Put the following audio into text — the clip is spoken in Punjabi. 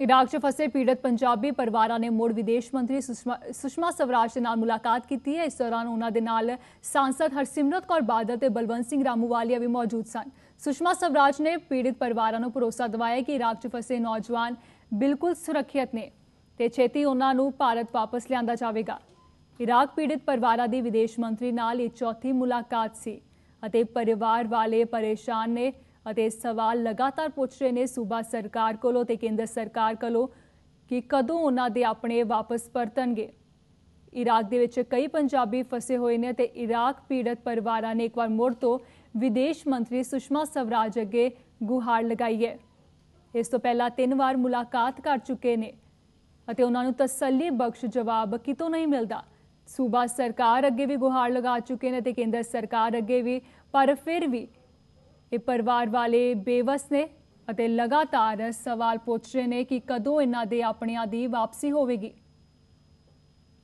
ਇਰਾਕ 'ਚ ਫਸੇ ਪੀੜਤ ਪੰਜਾਬੀ ਪਰਿਵਾਰਾਂ ਨੇ ਮੁੜ ਵਿਦੇਸ਼ ਮੰਤਰੀ ਸੁਸ਼ਮਾ ਸੁਸ਼ਮਾ ਸਵਰਾਜ ਦੇ ਨਾਲ ਮੁਲਾਕਾਤ ਕੀਤੀ ਹੈ। ਇਸ ਦੌਰਾਨ ਉਹਨਾਂ ਦੇ ਨਾਲ ਸਾਂਸਦ ਹਰਸਿਮਰਤ ਕੌਰ ਬਾਦਲ ਤੇ ਬਲਵੰਤ ਸਿੰਘ ਰਾਮੂਵਾਲੀਆ ਵੀ ਮੌਜੂਦ ਸਨ। ਸੁਸ਼ਮਾ ਸਵਰਾਜ ਨੇ ਪੀੜਤ ਪਰਿਵਾਰਾਂ ਨੂੰ ਭਰੋਸਾ ਦਿਵਾਇਆ ਕਿ ਇਰਾਕ 'ਚ ਫਸੇ ਨੌਜਵਾਨ ਬਿਲਕੁਲ ਸੁਰੱਖਿਅਤ ਨੇ ਤੇ ਛੇਤੀ ਉਹਨਾਂ ਨੂੰ ਭਾਰਤ ਵਾਪਸ ਲਿਆਂਦਾ ਜਾਵੇਗਾ। ਇਰਾਕ ਪੀੜਤ ਪਰਿਵਾਰਾਂ ਦੀ ਵਿਦੇਸ਼ ਮੰਤਰੀ ਨਾਲ ਇਹ ਚੌਥੀ ਮੁਲਾਕਾਤ ਸੀ ਅਤੇ ਪਰਿਵਾਰ ਵਾਲੇ ਪਰੇਸ਼ਾਨ ਨੇ ਅਤੇ ਸਵਾਲ ਲਗਾਤਾਰ ਪੁੱਛ ਰਹੇ ਨੇ ਸੂਬਾ ਸਰਕਾਰ ਕੋਲੋਂ ਤੇ ਕੇਂਦਰ ਸਰਕਾਰ ਕੋਲੋਂ ਕਿ ਕਦੋਂ ਉਹਨਾਂ ਦੇ ਆਪਣੇ ਵਾਪਸ ਪਰਤਣਗੇ। ਇਰਾਕ ਦੇ ਵਿੱਚ ਕਈ ਪੰਜਾਬੀ ਫਸੇ ਹੋਏ ਨੇ ਤੇ ਇਰਾਕ ਪੀੜਤ ਪਰਿਵਾਰਾਂ ਨੇ ਇੱਕ ਵਾਰ ਮੁੜ ਤੋਂ ਵਿਦੇਸ਼ ਮੰਤਰੀ ਸੁਸ਼ਮਾ ਸਵਰਾਜ ਅੱਗੇ ਗੁਹਾਰ ਲਗਾਈ ਹੈ। ਇਸ ਤੋਂ ਪਹਿਲਾਂ ਤਿੰਨ ਵਾਰ ਮੁਲਾਕਾਤ ਕਰ ਚੁੱਕੇ ਨੇ ਅਤੇ ਉਹਨਾਂ ਨੂੰ ਤਸੱਲੀ ਬਖਸ਼ ਜਵਾਬ ਕਿਤੋਂ ਨਹੀਂ ਮਿਲਦਾ। ਸੂਬਾ ਸਰਕਾਰ ਅੱਗੇ ਵੀ ਗੁਹਾਰ ਲਗਾ ਚੁੱਕੇ ਨੇ ਤੇ ਕੇਂਦਰ ਸਰਕਾਰ ਅੱਗੇ ਵੀ, ਪਰ ਫਿਰ ਵੀ ਇਹ ਪਰਿਵਾਰ ਵਾਲੇ ਬੇਵਸ ਨੇ ਅਤੇ ਲਗਾਤਾਰ ਸਵਾਲ ਪੁੱਛ ਰਹੇ ਨੇ ਕਿ ਕਦੋਂ ਇਹਨਾਂ ਦੇ ਆਪਣਿਆਂ ਦੀ ਵਾਪਸੀ ਹੋਵੇਗੀ।